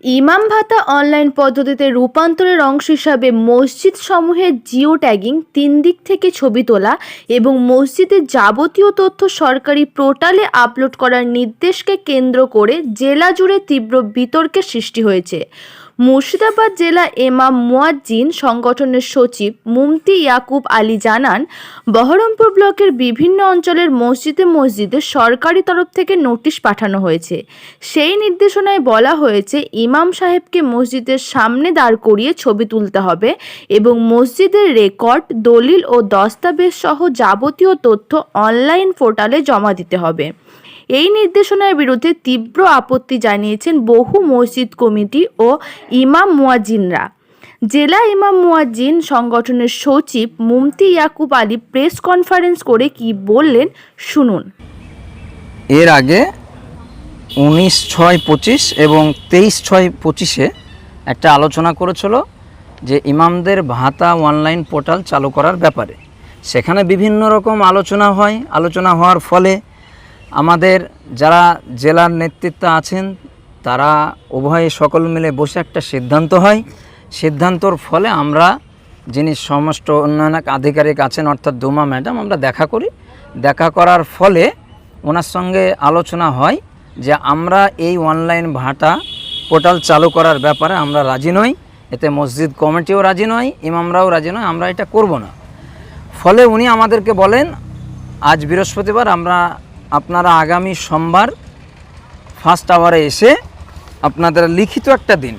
ইমাম ভাতা অনলাইন পদ্ধতিতে রূপান্তরের অংশ হিসাবে মসজিদ সমূহের জিও ট্যাগিং তিন দিক থেকে ছবি তোলা এবং মসজিদের যাবতীয় তথ্য সরকারি পোর্টালে আপলোড করার নির্দেশকে কেন্দ্র করে জেলা জুড়ে তীব্র বিতর্কের সৃষ্টি হয়েছে। মুর্শিদাবাদ জেলা এমাম মুয়াজ্জিন সংগঠনের সচিব মুমতি ইয়াকুব আলী জানান, বহরমপুর ব্লকের বিভিন্ন অঞ্চলের মসজিদে মসজিদে সরকারি তরফ থেকে নোটিশ পাঠানো হয়েছে। সেই নির্দেশনায় বলা হয়েছে, ইমাম সাহেবকে মসজিদের সামনে দাঁড় করিয়ে ছবি তুলতে হবে এবং মসজিদের রেকর্ড, দলিল ও দস্তাবেজ সহ যাবতীয় তথ্য অনলাইন পোর্টালে জমা দিতে হবে। এই নির্দেশনার বিরুদ্ধে তীব্র আপত্তি জানিয়েছেন বহু মসজিদ কমিটি ও ইমাম মুয়াজ্জিনরা। জেলা ইমাম মুয়াজ্জিন সংগঠনের সচিব মুমতি ইয়াকুব আলী প্রেস কনফারেন্স করে কি বললেন শুনুন। এর আগে উনিশ ছয় পঁচিশ এবং তেইশ ছয় পঁচিশে একটা আলোচনা করেছিল যে ইমামদের ভাতা অনলাইন পোর্টাল চালু করার ব্যাপারে। সেখানে বিভিন্ন রকম আলোচনা হয়। আলোচনা হওয়ার ফলে আমাদের যারা জেলার নেতৃত্ব আছেন, তারা উভয়ে সকল মিলে বসে একটা সিদ্ধান্ত হয়। সিদ্ধান্তর ফলে আমরা যিনি সমস্ত উন্নয়ন আধিকারিক আছেন, অর্থাৎ দুমা ম্যাডাম, আমরা দেখা করি। দেখা করার ফলে ওনার সঙ্গে আলোচনা হয় যে আমরা এই অনলাইন ভাটা পোর্টাল চালু করার ব্যাপারে আমরা রাজি নই, এতে মসজিদ কমিটিও রাজি নয়, ইমামরাও রাজি নয়, আমরা এটা করব না। ফলে উনি আমাদেরকে বলেন, আজ বৃহস্পতিবার আমরা আপনারা আগামী সোমবার ফার্স্ট আওয়ারে এসে আপনাদের লিখিত একটা দিন।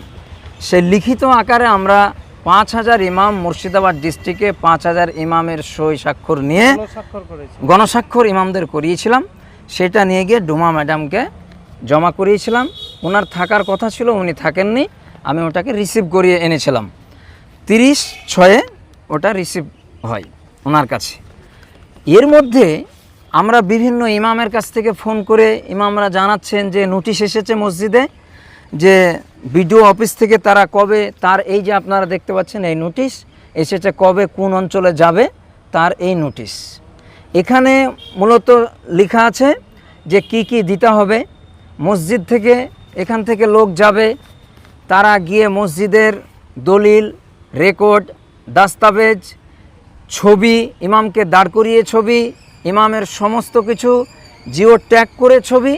সেই লিখিত আকারে আমরা পাঁচ হাজার ইমাম মুর্শিদাবাদ ডিস্ট্রিক্টে পাঁচ হাজার ইমামের সই স্বাক্ষর নিয়ে গণস্বাক্ষর ইমামদের করিয়েছিলাম। সেটা নিয়ে গিয়ে ডুমা ম্যাডামকে জমা করিয়েছিলাম। ওনার থাকার কথা ছিল উনি থাকেননি। আমি ওটাকে রিসিভ করিয়ে এনেছিলাম। তিরিশ ছয়ে ওটা রিসিভ হয় ওনার কাছে। এর মধ্যে আমরা বিভিন্ন ইমামের কাছ থেকে ফোন করে ইমামরা জানাচ্ছেন যে নোটিশ এসেছে মসজিদে যে বিডিও অফিস থেকে তারা কবে, তার এই যে আপনারা দেখতে পাচ্ছেন এই নোটিশ এসেছে কবে, কোন অঞ্চলে যাবে, তার এই নোটিশ। এখানে মূলত লেখা আছে যে কি কি দিতে হবে, মসজিদ থেকে, এখান থেকে লোক যাবে, তারা গিয়ে মসজিদের দলিল, রেকর্ড, দাস্তাবেজ, ছবি, ইমামকে দাঁড় করিয়ে ছবি ইমামের সমস্ত কিছু জিও ট্যাগ করে ছবি,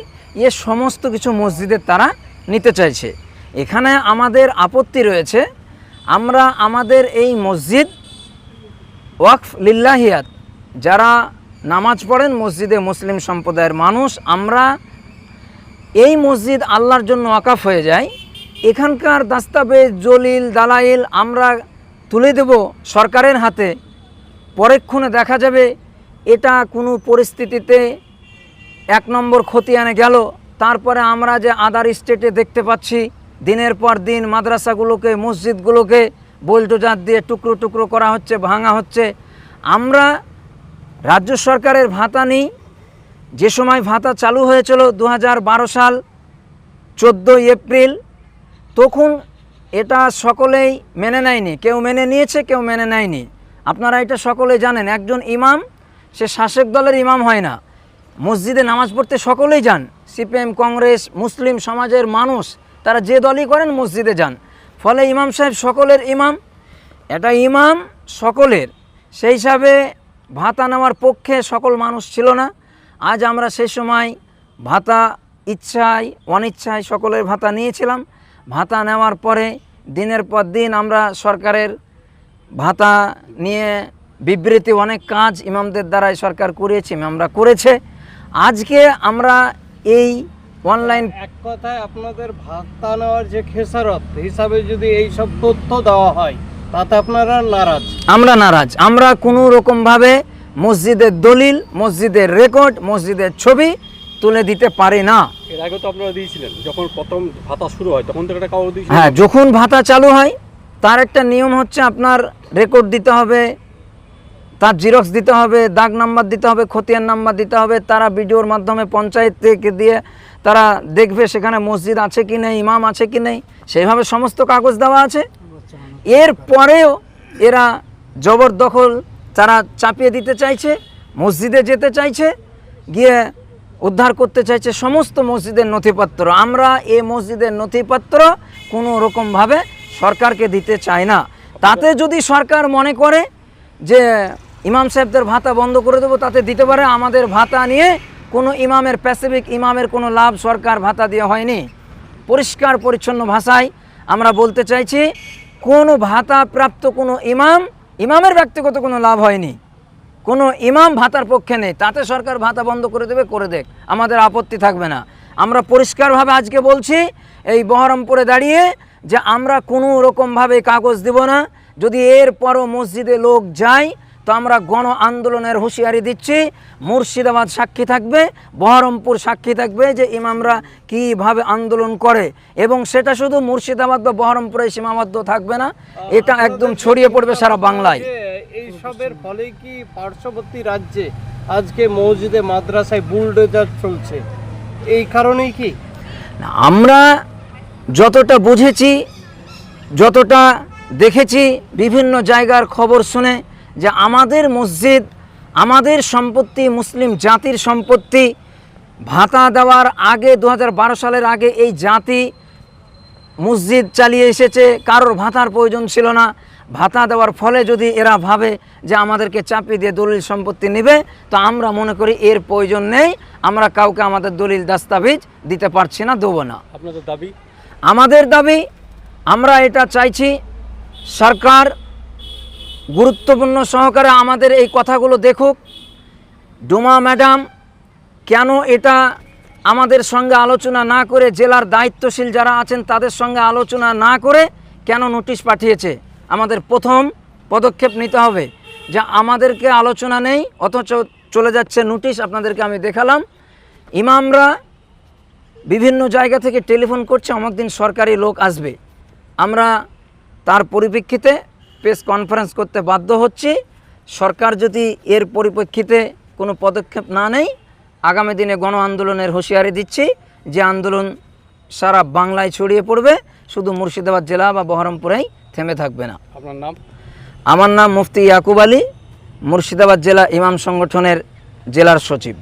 এ সমস্ত কিছু মসজিদের তারা নিতে চাইছে। এখানে আমাদের আপত্তি রয়েছে, আমরা আমাদের এই মসজিদ ওয়াকফ লিল্লাহিয়াত, যারা নামাজ পড়েন মসজিদে মুসলিম সম্প্রদায়ের মানুষ, আমরা এই মসজিদ আল্লাহর জন্য ওয়াকাফ হয়ে যায় এখানকার দাস্তাবেজ, জলিল, দালাইল আমরা তুলে দেব সরকারের হাতে। পরেক্ষণে দেখা যাবে এটা কোনো পরিস্থিতিতে এক নম্বর খতিয়ানে গেল। তারপরে আমরা যে আদার স্টেটে দেখতে পাচ্ছি, দিনের পর দিন মাদ্রাসাগুলোকে, মসজিদগুলোকে বোলডোজার দিয়ে টুকরো টুকরো করা হচ্ছে, ভাঙা হচ্ছে। আমরা রাজ্য সরকারের ভাতা নিই। যে সময় ভাতা চালু হয়েছিল দু হাজার বারো সাল, চোদ্দোই এপ্রিল, তখন এটা সকলেই মেনে নেয়নি। কেউ মেনে নিয়েছে, কেউ মেনে নেয়নি। আপনারা এটা সকলেই জানেন। একজন ইমাম সে শাসক দলের ইমাম হয় না। মসজিদে নামাজ পড়তে সকলেই যান। সিপিএম, কংগ্রেস, মুসলিম সমাজের মানুষ, তারা যে দলই করেন মসজিদে যান। ফলে ইমাম সাহেব সকলের ইমাম। এটা ইমাম সকলের। সেই হিসাবে ভাতা নেওয়ার পক্ষে সকল মানুষ ছিল না। আজ আমরা সেই সময় ভাতা ইচ্ছায়, অনিচ্ছায় সকলের ভাতা নিয়েছিলাম। ভাতা নেওয়ার পরে দিনের পর দিন আমরা সরকারের ভাতা নিয়ে বিবৃতি অনেক কাজ ইমামদের দ্বারাই সরকার করেছে ইমামরা করেছে। আজকে আমরা এই অনলাইন এক কথায় আপনাদের ভাতা নেওয়ার যে খেসারত হিসাবে যদি এই সব তথ্য দেওয়া হয় তাতে আপনারা নারাজ। আমরা নারাজ। আমরা কোনো রকমভাবে মসজিদের দলিল মসজিদের রেকর্ড মসজিদের ছবি তুলে দিতে পারি না। এর আগে তো আপনারা দিয়েছিলেন যখন প্রথম ভাতা শুরু হয় তখন তো একটা কাগজ দিয়েছিলেন। হ্যাঁ যখন ভাতা চালু হয় তার একটা নিয়ম হচ্ছে আপনার রেকর্ড দিতে হবে তার জিরক্স দিতে হবে, দাগ নাম্বার দিতে হবে, খতিয়ান নাম্বার দিতে হবে, তারা ভিডিওর মাধ্যমে পঞ্চায়েত থেকে দিয়ে তারা দেখবে সেখানে মসজিদ আছে কি নেই, ইমাম আছে কি নেই, সেইভাবে সমস্ত কাগজ দেওয়া আছে। এর পরেও এরা জবরদখল তারা চাপিয়ে দিতে চাইছে, মসজিদে যেতে চাইছে, গিয়ে উদ্ধার করতে চাইছে সমস্ত মসজিদের নথিপত্র। আমরা এ মসজিদের নথিপত্র কোনো রকমভাবে সরকারকে দিতে চাই না। তাতে যদি সরকার মনে করে যে ইমাম সাহেবদের ভাতা বন্ধ করে দেবো, তাতে দিতে পারে আমাদের ভাতা নিয়ে কোনো ইমামের প্যাসিফিক ইমামের কোনো লাভ সরকার ভাতা দেওয়া হয়নি। পরিষ্কার, পরিচ্ছন্ন ভাষায় আমরা বলতে চাইছি, কোনো ভাতা প্রাপ্ত কোনো ইমাম, ইমামের ব্যক্তিগত কোনো লাভ হয়নি। কোনো ইমাম ভাতার পক্ষে নেই, তাতে সরকার ভাতা বন্ধ করে দেবে, করে দেখ আমাদের আপত্তি থাকবে না। আমরা পরিষ্কারভাবে আজকে বলছি, এই বহরমপুরে দাঁড়িয়ে যে আমরা কোনো রকমভাবে কাগজ দেব না, যদি এরপরও মসজিদে লোক যায় তো আমরা গণ আন্দোলনের হুঁশিয়ারি দিচ্ছি। মুর্শিদাবাদ সাক্ষী থাকবে বহরমপুর সাক্ষী থাকবে যে ইমামরা কীভাবে আন্দোলন করে। এবং সেটা শুধু মুর্শিদাবাদ বা বহরমপুরে সীমাবদ্ধ থাকবে না এটা একদম ছড়িয়ে পড়বে সারা বাংলায়। এই সবের ফলে কি পার্শ্ববর্তী রাজ্যে আজকে মসজিদে মাদ্রাসায় বুলডোজার চলছে? এই কারণেই কি? আমরা যতটা বুঝেছি যতটা দেখেছি বিভিন্ন জায়গার খবর শুনে যে আমাদের মসজিদ আমাদের সম্পত্তি মুসলিম জাতির সম্পত্তি ভাতা দেওয়ার আগে দু হাজার বারো সালের আগে এই জাতি মসজিদ চালিয়ে এসেছে। কারোর ভাতার প্রয়োজন ছিল না। ভাতা দেওয়ার ফলে যদি এরা ভাবে যে আমাদেরকে চাপিয়ে দিয়ে দলিল সম্পত্তি নেবে তো আমরা মনে করি এর প্রয়োজন নেই। আমরা কাউকে আমাদের দলিল দাস্তাবেজ দিতে পারছি না দেবো না। আপনাদের দাবি? আমাদের দাবি আমরা এটা চাইছি সরকার গুরুত্বপূর্ণ সহকারে আমাদের এই কথাগুলো দেখুক। ডোমা ম্যাডাম, কেন এটা আমাদের সঙ্গে আলোচনা না করে জেলার দায়িত্বশীল যারা আছেন তাদের সঙ্গে আলোচনা না করে কেন নোটিশ পাঠিয়েছে? আমাদের প্রথম পদক্ষেপ নিতে হবে যে আমাদেরকে আলোচনা নেই, অথচ চলে যাচ্ছে নোটিশ, আপনাদেরকে আমি দেখালাম। ইমামরা বিভিন্ন জায়গা থেকে টেলিফোন করছে অমুক দিন সরকারি লোক আসবে। আমরা তার পরিপ্রেক্ষিতে প্রেস কনফারেন্স করতে বাধ্য হচ্ছি। সরকার যদি এর পরিপ্রেক্ষিতে কোনো পদক্ষেপ না নেয় আগামী দিনে গণ আন্দোলনের হুঁশিয়ারি দিচ্ছি যে আন্দোলন সারা বাংলায় ছড়িয়ে পড়বে শুধু মুর্শিদাবাদ জেলা বা বহরমপুরেই থেমে থাকবে না। আপনার নাম? আমার নাম মুফতি ইয়াকুব আলী মুর্শিদাবাদ জেলা ইমাম সংগঠনের জেলার সচিব।